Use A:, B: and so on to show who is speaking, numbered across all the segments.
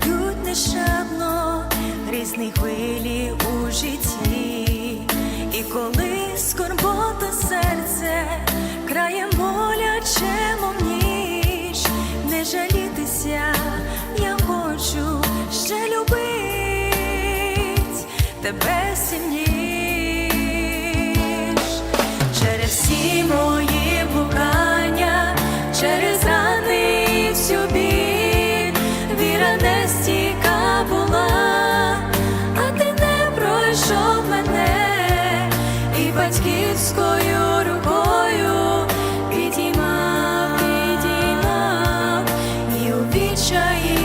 A: б'ють нещадно різні хвилі у житті, і коли скорбота серце краєм боляче, мов ніч, не жалітися, я хочу ще любить тебе сім'ї. Батьківською рукою підіймав, підіймав, і у відчаї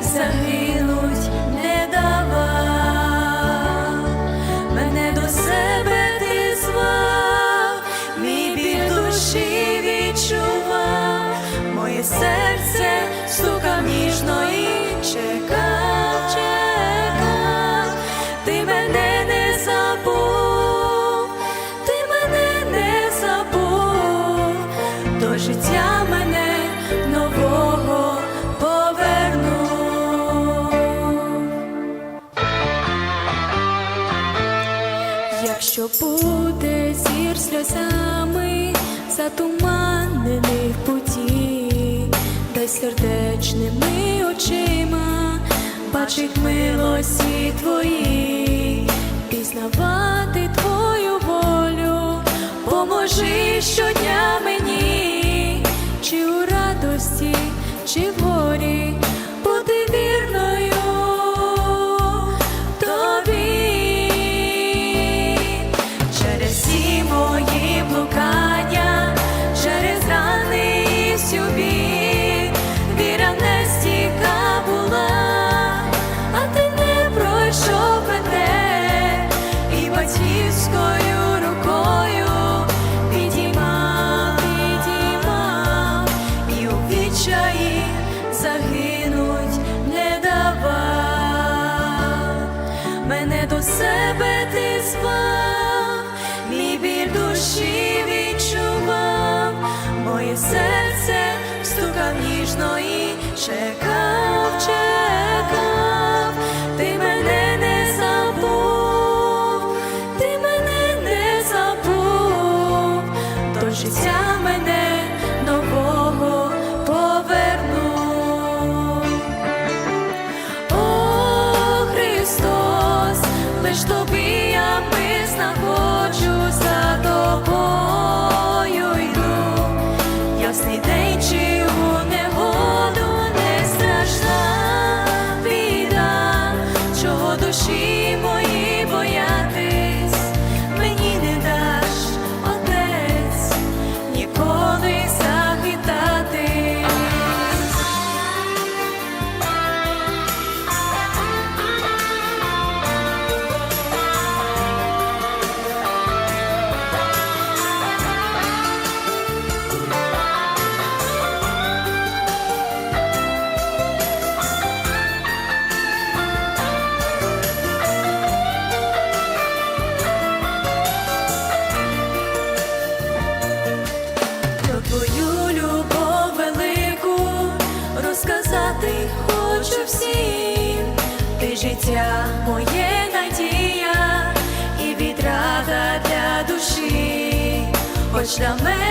A: загинуть не давав. Мене до себе ти звав, мій біль душі відчував, моє серце Якщо буде зір сльозами затуманений в путі, дай сердечними очима бачить милості твої, пізнавати твою волю, поможи щодня мені, чи батьківською рукою. Підіймав, і у відчаї загинуть не давав мене до себе ти звав, мій біль душі відчував, моє серце стукав ніжно чекав, чекав, ти мене я знаходжу за тобою життя моє надія і відрада для душі, хоч для мене